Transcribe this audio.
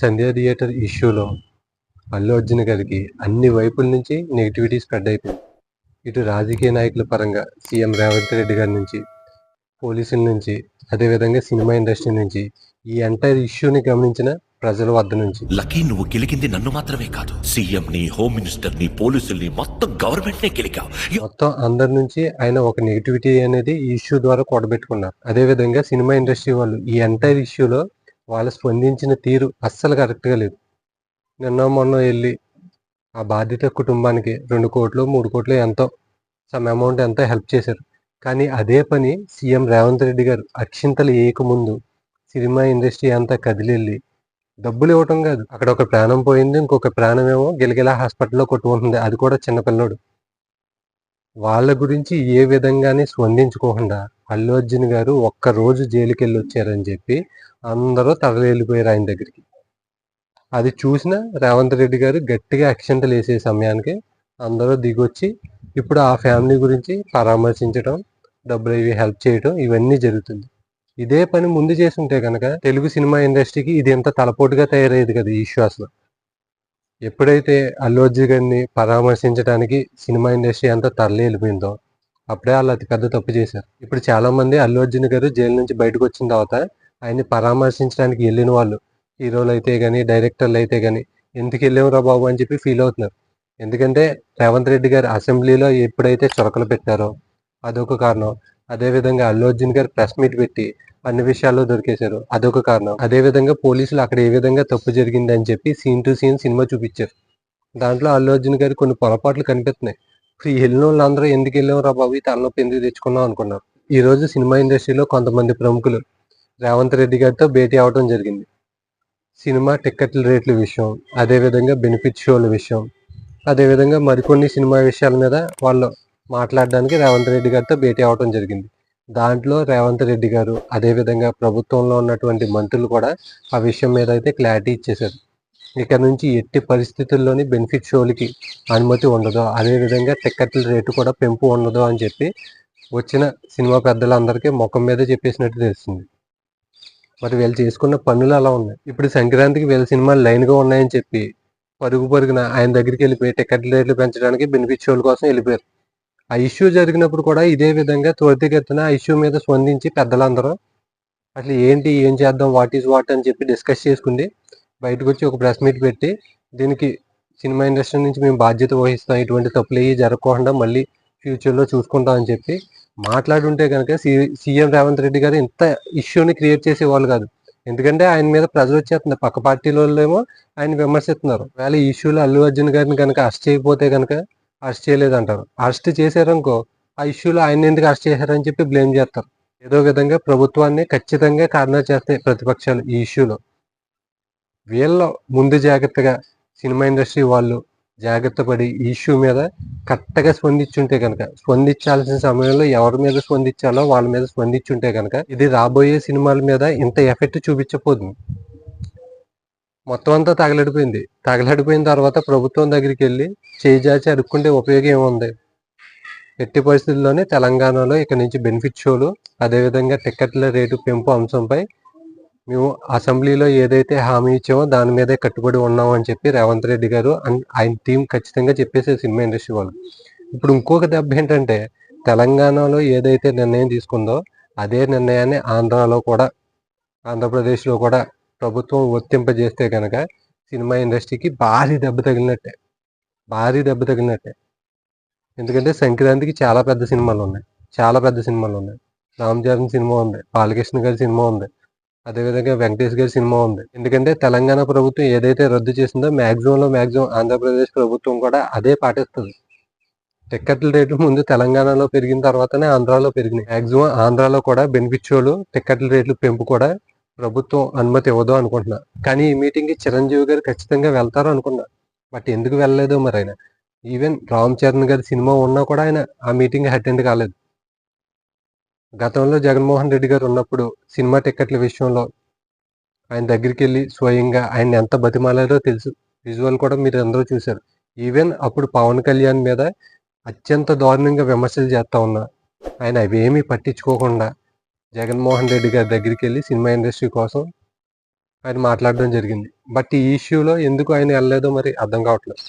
సంధ్యా theatre ఇష్యూలో అల్లు అర్జున్ గారికి అన్ని వైపుల నుంచి నెగిటివిటీ స్ప్రెడ్ అయిపోయింది. ఇటు రాజకీయ నాయకుల పరంగా సీఎం రేవంత్ రెడ్డి గారి నుంచి పోలీసుల నుంచి అదేవిధంగా సినిమా ఇండస్ట్రీ నుంచి ఈ ఎంటైర్ ఇష్యూని గమనించిన ప్రజల వద్ద నుంచి. లక్కీ నువ్వు గెలిగింది నన్ను మాత్రమే కాదు. సీఎం ని హోమ్ మినిస్టర్ని పోలీసుల్ని మొత్తం గవర్నమెంట్ నే గెలికావు మొత్తం అందరి నుంచి ఆయన ఒక నెగిటివిటీ అనేది ఈ ఇష్యూ ద్వారా కూడబెట్టుకున్నారు. అదేవిధంగా సినిమా ఇండస్ట్రీ వాళ్ళు ఈ ఎంటైర్ ఇష్యూలో వాళ్ళు స్పందించిన తీరు అస్సలు కరెక్ట్గా లేదు. నిన్న మొన్న వెళ్ళి ఆ బాధిత కుటుంబానికి రెండు కోట్లు మూడు కోట్లు ఎంతో సమ్ అమౌంట్ ఎంతో హెల్ప్ చేశారు. కానీ అదే పని సీఎం రేవంత్ రెడ్డి గారు అక్షింతలు వేయకముందు సినిమా ఇండస్ట్రీ అంతా కదిలెళ్ళి డబ్బులు ఇవ్వటం కాదు. అక్కడ ఒక ప్రాణం పోయింది ఇంకొక ప్రాణం ఏమో గిలగిలా హాస్పిటల్లో కొట్టుకుంటుంది. అది కూడా చిన్నపిల్లడు వాళ్ళ గురించి ఏ విధంగానే స్పందించుకోకుండా అల్లు అర్జున్ గారు ఒక్క రోజు వచ్చారని చెప్పి అందరూ తరలి ఆయన దగ్గరికి. అది చూసిన రేవంత్ రెడ్డి గారు గట్టిగా అక్షంతలు వేసే సమయానికి అందరూ దిగొచ్చి ఇప్పుడు ఆ ఫ్యామిలీ గురించి పరామర్శించడం డబ్బులు ఇవి హెల్ప్ చేయడం ఇవన్నీ జరుగుతుంది. ఇదే పని ముందు చేసి ఉంటే కనుక తెలుగు సినిమా ఇండస్ట్రీకి ఇది ఎంత తలపోటుగా తయారయ్యేది కదా ఈ ఇష్యూ అసలు ఎప్పుడైతే అల్లు అర్జున్ గారిని పరామర్శించడానికి సినిమా ఇండస్ట్రీ అంతా తరలి వెళ్ళిపోయిందో అప్పుడే వాళ్ళు అతి పెద్ద తప్పు చేశారు. ఇప్పుడు చాలా మంది అల్లు అర్జున్ గారు జైలు నుంచి బయటకు వచ్చిన తర్వాత ఆయన్ని పరామర్శించడానికి వెళ్ళిన వాళ్ళు హీరోలు అయితే కానీ డైరెక్టర్లు అయితే కానీ ఎందుకు వెళ్ళావురా బాబు? అని చెప్పి ఫీల్ అవుతున్నారు. ఎందుకంటే రేవంత్ రెడ్డి గారు అసెంబ్లీలో ఎప్పుడైతే చొరకలు పెట్టారో అదొక కారణం. అదే విధంగా అల్లు అర్జున్ గారు ప్రెస్ మీట్ పెట్టి అన్ని విషయాల్లో దొరికేశారు. అదొక కారణం. అదే విధంగా పోలీసులు అక్కడ ఏ విధంగా తప్పు జరిగింది అని చెప్పి సీన్ టు సీన్ సినిమా చూపించారు. దాంట్లో అల్లు అర్జున్ గారి కొన్ని పొరపాట్లు కనిపిస్తున్నాయి. వెళ్ళిన వాళ్ళందరూ ఎందుకు వెళ్ళాం రా బాబు? ఈ తలనొప్పి ఎందుకు తెచ్చుకున్నాం అనుకున్నారు. ఈ రోజు సినిమా ఇండస్ట్రీలో కొంతమంది ప్రముఖులు రేవంత్ రెడ్డి గారితో భేటీ అవడం జరిగింది. సినిమా టిక్కెట్ల రేట్ల విషయం అదేవిధంగా బెనిఫిట్ షోల విషయం అదేవిధంగా మరికొన్ని సినిమా విషయాల మీద వాళ్ళు మాట్లాడడానికి రేవంత్ రెడ్డి గారితో భేటీ అవడం జరిగింది. దాంట్లో రేవంత్ రెడ్డి గారు అదేవిధంగా ప్రభుత్వంలో ఉన్నటువంటి మంత్రులు కూడా ఆ విషయం మీద అయితే క్లారిటీ ఇచ్చేశారు. ఇక నుంచి ఎట్టి పరిస్థితుల్లోని బెనిఫిట్ షోలకి అనుమతి ఉండదు. అదేవిధంగా టిక్కెట్ల రేటు కూడా పెంపు ఉండదు అని చెప్పి వచ్చిన సినిమా పెద్దలందరికీ ముఖం మీద చెప్పేసినట్టు తెలిసింది మరి వీళ్ళు చేసుకున్న పనులు అలా ఉన్నాయి. ఇప్పుడు సంక్రాంతికి వీళ్ళ సినిమాలు లైన్గా ఉన్నాయని చెప్పి పరుగు పరుగున ఆయన దగ్గరికి వెళ్ళిపోయి టికెట్ రేట్లు పెంచడానికి బెనిఫిట్ షోల కోసం వెళ్ళిపోయారు. ఆ ఇష్యూ జరిగినప్పుడు కూడా ఇదే విధంగా త్వరితగతిన ఆ ఇష్యూ మీద స్పందించి పెద్దలందరూ అసలు ఏంటి ఏం చేద్దాం వాట్ ఈజ్ వాట్ అని చెప్పి డిస్కస్ చేసుకుంది. బయటకు వచ్చి ఒక ప్రెస్ మీట్ పెట్టి దీనికి సినిమా ఇండస్ట్రీ నుంచి మేము బాధ్యత వహిస్తాం ఇటువంటి తప్పులు ఏవి జరగకుండా మళ్ళీ ఫ్యూచర్లో చూసుకుంటాం అని చెప్పి మాట్లాడుంటే కనుక సీఎం రేవంత్ రెడ్డి గారు ఇంత ఇష్యూని క్రియేట్ చేసేవాళ్ళు కాదు. ఎందుకంటే ఆయన మీద ప్రజలు వచ్చేస్తున్నారు పక్క పార్టీలో వాళ్ళేమో ఆయన విమర్శిస్తున్నారు. ఒకవేళ ఈ ఇష్యూలో అల్లు అర్జున్ గారిని కనుక అరెస్ట్ చేయకపోతే కనుక అరెస్ట్ చేయలేదంటారు. అరెస్ట్ చేశారనుకో ఆ ఇష్యూలో ఆయన ఎందుకు అరెస్ట్ చేశారని చెప్పి బ్లేమ్ చేస్తారు. ఏదో విధంగా ప్రభుత్వాన్ని ఖచ్చితంగా కార్నర్ చేస్తాయి ప్రతిపక్షాలు ఈ ఇష్యూలో. వీళ్ళ ముందు జాగ్రత్తగా సినిమా ఇండస్ట్రీ వాళ్ళు జాగ్రత్త పడి ఈ ఇష్యూ మీద కరెక్ట్గా స్పందించుంటే కనుక స్పందించాల్సిన సమయంలో ఎవరి మీద స్పందించాలో వాళ్ళ మీద స్పందించుంటే కనుక ఇది రాబోయే సినిమాల మీద ఇంత ఎఫెక్ట్ చూపించకపోతుంది. మొత్తం అంతా తగలడిపోయింది. తగలడిపోయిన తర్వాత ప్రభుత్వం దగ్గరికి వెళ్ళి చేజాచి అడుక్కుంటే ఉపయోగం ఏముంది? ఎట్టి పరిస్థితుల్లోనే తెలంగాణలో ఇక్కడ నుంచి బెనిఫిట్ షోలు అదేవిధంగా టికెట్ల రేటు పెంపు అంశంపై మేము అసెంబ్లీలో ఏదైతే హామీ ఇచ్చామో దాని మీదే కట్టుబడి ఉన్నామని చెప్పి రేవంత్ రెడ్డి గారు అండ్ ఆయన టీం ఖచ్చితంగా చెప్పేసి సినిమా ఇండస్ట్రీ వాళ్ళు. ఇప్పుడు ఇంకొక దెబ్బ ఏంటంటే తెలంగాణలో ఏదైతే నిర్ణయం తీసుకుందో అదే నిర్ణయాన్ని ఆంధ్రాలో కూడా ఆంధ్రప్రదేశ్లో కూడా ప్రభుత్వం వర్తింపజేస్తే కనుక సినిమా ఇండస్ట్రీకి భారీ దెబ్బ తగిలినట్టే. భారీ దెబ్బ తగిలినట్టే. ఎందుకంటే సంక్రాంతికి చాలా పెద్ద సినిమాలు ఉన్నాయి. చాలా పెద్ద సినిమాలు ఉన్నాయి. రామ్ చరణ్ సినిమా ఉంది. బాలకృష్ణ గారి సినిమా ఉంది. అదేవిధంగా వెంకటేష్ గారి సినిమా ఉంది. ఎందుకంటే తెలంగాణ ప్రభుత్వం ఏదైతే రద్దు చేసిందో మ్యాక్సిమంలో మ్యాక్సిమం ఆంధ్రప్రదేశ్ ప్రభుత్వం కూడా అదే పాటిస్తుంది. టిక్కెట్ల రేట్లు ముందు తెలంగాణలో పెరిగిన తర్వాతనే ఆంధ్రాలో పెరిగినాయి. మ్యాక్సిమం ఆంధ్రాలో కూడా బెనిఫిట్ షోలు టిక్కెట్ల రేట్లు పెంపు కూడా ప్రభుత్వం అనుమతి ఇవ్వదు అనుకుంటున్నా. కానీ ఈ మీటింగ్కి చిరంజీవి గారు ఖచ్చితంగా వెళ్తారు అనుకున్నా. బట్ ఎందుకు వెళ్ళలేదు మరి ఆయన? ఈవెన్ రామ్ చరణ్ గారి సినిమా ఉన్నా కూడా ఆయన ఆ మీటింగ్ అటెండ్ కాలేదు. గతంలో జగన్మోహన్ రెడ్డి గారు ఉన్నప్పుడు సినిమా టిక్కెట్ల విషయంలో ఆయన దగ్గరికి వెళ్ళి స్వయంగా ఆయన ఎంత బతిమాలారో తెలుసు. విజువల్ కూడా మీరు అందరూ చూశారు. ఈవెన్ అప్పుడు పవన్ కళ్యాణ్ మీద అత్యంత దారుణంగా విమర్శలు చేస్తా ఉన్నా. ఆయన అవేమీ పట్టించుకోకుండా జగన్మోహన్ రెడ్డి గారి దగ్గరికి వెళ్ళి సినిమా ఇండస్ట్రీ కోసం ఆయన మాట్లాడడం జరిగింది. బట్ ఈ ఇష్యూలో ఎందుకు ఆయన వెళ్ళలేదో మరి అర్థం కావట్లేదు.